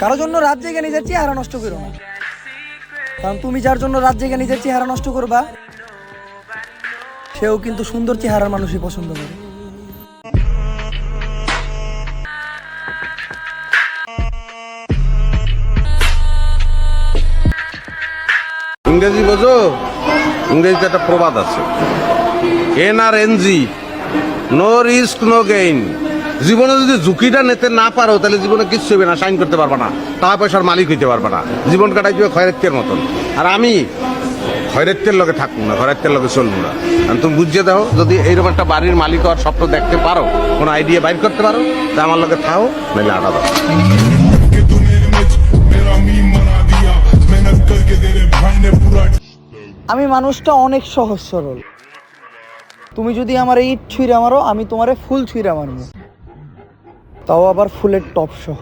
কারও জন্য রাত জেগে নিজের চেহারা নষ্ট করো না। কারণ তুমি যার জন্য রাত জেগে নিজের চেহারা নষ্ট করবা, সেও কিন্তু সুন্দর চেহারার মানুষই পছন্দ করে। ইংরেজি বোঝো? ইংরেজিতে একটা প্রবাদ আছে। এন আর এনজি নো রিস্ক, নো গেইন। জীবনে যদি ঝুঁকিটা নিতে না পারো, তাহলে জীবনে কিচ্ছু হবে না সাইন করতে পারবে না। টাকা পয়সার মালিক হইতে পারবে না। জীবন কাটাই যাবে খয়রাত্যের মতন। আর আমি খয়রাত্যের লগে থাকব না খয়রাত্যের লগে চলবো না। কারণ তুমি বুঝিয়ে দাও, যদি এইরকম একটা বাড়ির মালিক হওয়ার স্বপ্ন দেখতে পারো, কোনো আইডিয়া বাইর করতে পারো, তা আমার লগে থাও, নাহলে আটা দাও। আমি মানুষটা অনেক সহজ সরল। তুমি যদি আমার ইট ছুঁড়ে মারো, আমি তোমারে ফুল ছুঁড়ে মারবো। তাও আবার ফুলের টপ সহ।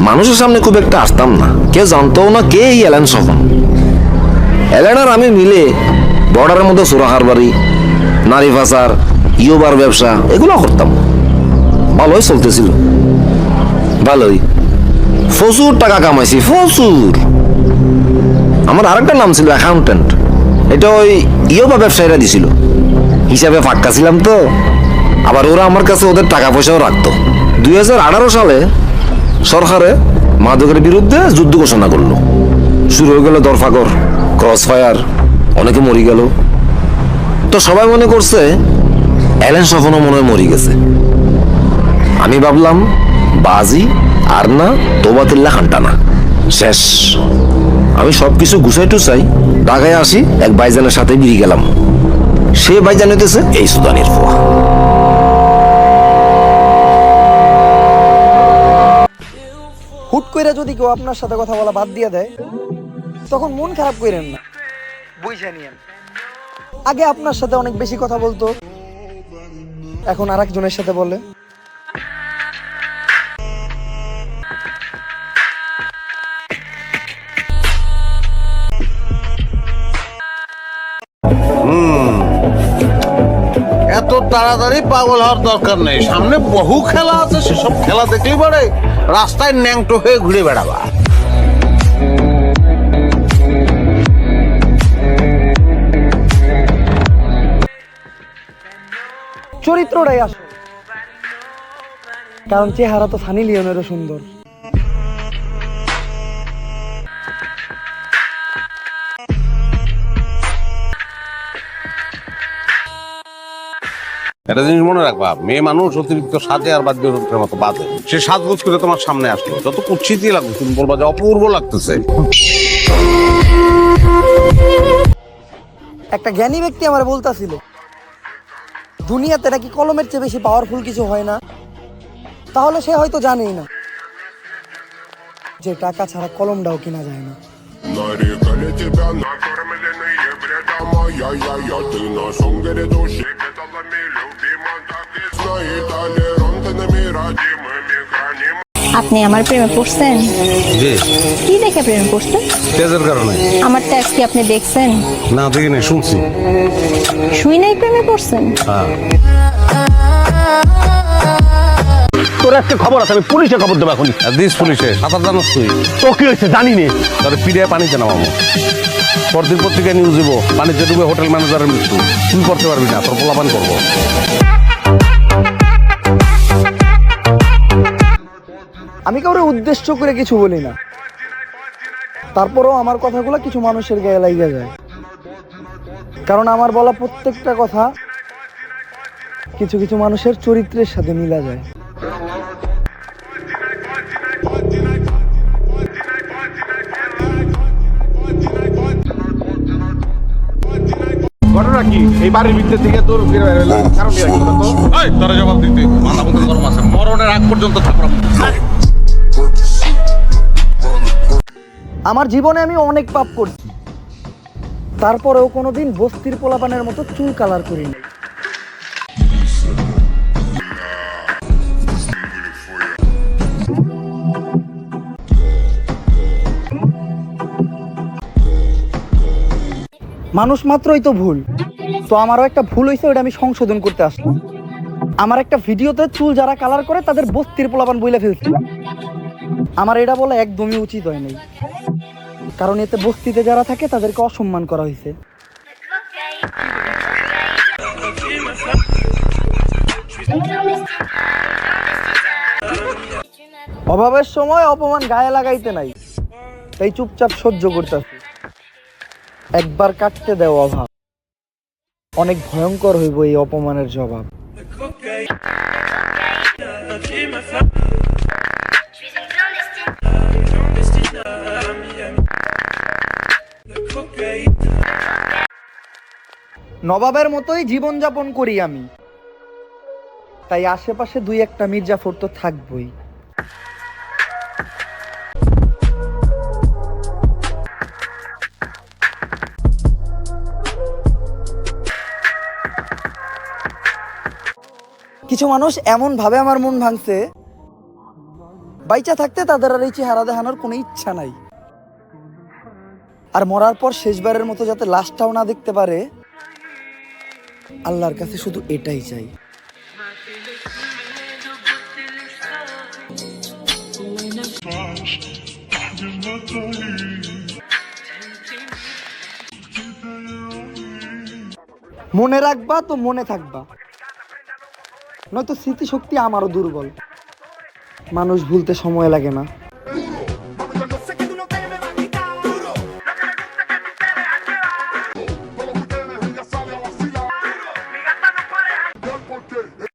মানুষের সামনে খুব একটা আসতাম না। কেউ জানতও না কে এই এলেন সখন এলেন আর আমি মিলে বর্ডারের মধ্যে সুরাহার বাড়ি, নারী পাচার ইয়োবার ব্যবসা, এগুলো করতাম। ভালোই চলতেছিল। ভালোই। প্রচুর টাকা কামাইছি, প্রচুর। আমার আরেকটা নাম ছিল অ্যাকাউন্টেন্ট এটা ওই ইয়োবা ব্যবসায়ীরা দিছিল। হিসাবে ফাক্কা ছিলাম তো, আবার ওরা আমার কাছে ওদের টাকা পয়সাও রাখতো। দুই হাজার আঠারো সালে সরকারে মাদকের বিরুদ্ধে যুদ্ধ ঘোষণা করল। শুরু হয়ে গেল দরফাকর ক্রস ফায়ার অনেকে মরি গেল। তো সবাই মনে করছে, অ্যালেন সফনও মনে হয় মরি গেছে। আমি ভাবলাম, বাজি আর না তোবাতিল্লা খান্টানা শেষ। আমি সবকিছু গুছাই টুসাই ঢাকায় আসি, এক বাইজানের সাথে বিড়ি গেলাম সে বাইজান হইতেছে এই সুদানের ফোয়া। হুট করে যদি কেউ আপনার সাথে কথা বলা বাদ দিয়ে দেয়, তখন মন খারাপ করেন না। বুঝে নিয়েন। আগে আপনার সাথে অনেক বেশি কথা বলতো, এখন আর একজনের সাথে বলে। তাড়াতাড়ি পাগল হওয়ার দরকার নেই। সামনে বহু খেলা আছে, সেসব খেলা দেখলি পরে রাস্তায় ন্যাংটো হয়ে ঘুরে বেড়াবা। চরিত্রটাই আসল। কারণ চেহারা তো সানি লিওনেরও সুন্দর। একটা জিনিস মনে রাখবা মেয়ে মানুষ অতিরিক্ত সাজে আর বাদ্য যন্ত্রের মতো বাজে সে সাজগোজ করে তোমার সামনে আসলো যত কুচ্ছিতই লাগবে তুমি বলবা যে অপূর্ব লাগতেছে একটা জ্ঞানী ব্যক্তি আমার বলতাছিল দুনিয়াতে নাকি কলমের চেয়ে বেশি পাওয়ারফুল কিছু হয় না তাহলে সে হয়তো জানেই না যে টাকা ছাড়া কলমটাও কিনা যায় না Нарекали тебя накормленные бредом Ай-яй-яй, ты на сунгере души Петалами любима, আপনি আমার প্রেমে পড়ছেন? জি। কি দেখে প্রেমে পড়ছেন? তেজের কারণে। আমার ট্যাক্স কি আপনি দেখছেন। না দেখি নাই শুনছি। শুই নাই প্রেমে পড়ছেন? হ্যাঁ। তোর একটা খবর আছে আমি পুলিশে খবর দেবো এখন দিস পুলিশে সাঁতার জানোস তুই? তো কি হয়েছে জানি নে। তাহলে পিডিয়া পানিতে নামাবো। পরদিন পত্রিকায় নিউজ দিব পানিতে ডুবে হোটেল ম্যানেজারের মৃত্যু। তুই করতে পারবি না তোর পোলাপান করব। আমি কাউরে উদ্দেশ্য করে কিছু বলি না। তারপরেও আমার কথাগুলো কিছু মানুষের গায়ে লাগিয়ে যায়। কারণ আমার বলা প্রত্যেকটা কথা কিছু কিছু মানুষের চরিত্রের সাথে মিলা যায়। ঘটনা কি? এই বাড়ির ভিতর থেকে তোর ফিরে বের হলো। কারণ তোরা জবাব দিতে। মাথা বন্ধ গরম আছে। মরণের আগ পর্যন্ত থাকলাম আমার জীবনে আমি অনেক পাপ করছি। তারপরেও কোনো দিন বস্তির পোলাপানের মতো চুল কালার করিনি মানুষ মাত্রই তো ভুল। তো আমারও একটা ভুল হয়েছে ওটা আমি সংশোধন করতে আসলাম। আমার একটা ভিডিওতে চুল যারা কালার করে, তাদের বস্তির পোলাপান বইলে ফেলছে। আমার এটা বলা একদমই উচিত হয় নাই। কারণ এতে বস্তিতে যারা থাকে, তাদেরকে অসম্মান করা হয়েছে। অভাবের সময় অপমান গায়ে লাগাইতে নাই। তাই চুপচাপ সহ্য করতেছি। একবার কাটতে দেও অভাব। অনেক ভয়ঙ্কর হইব এই অপমানের জবাব। নবাবের মতোই জীবনযাপন করি আমি। তাই আশেপাশে দুই একটা মির্জাফর তো থাকবই। কিছু মানুষ এমন ভাবে আমার মন ভাঙছে বাইচা থাকতে তাদের আর এই চেহারা দেখানোর কোনো ইচ্ছা নাই। আর মরার পর শেষবারের মতো যাতে লাশটাও না দেখতে পারে, আল্লাহর কাছে শুধু এটাই চাই। মনে রাখবা তো মনে থাকবা। নয়তো স্মৃতিশক্তি আমারও দুর্বল। মানুষ ভুলতে সময় লাগে না।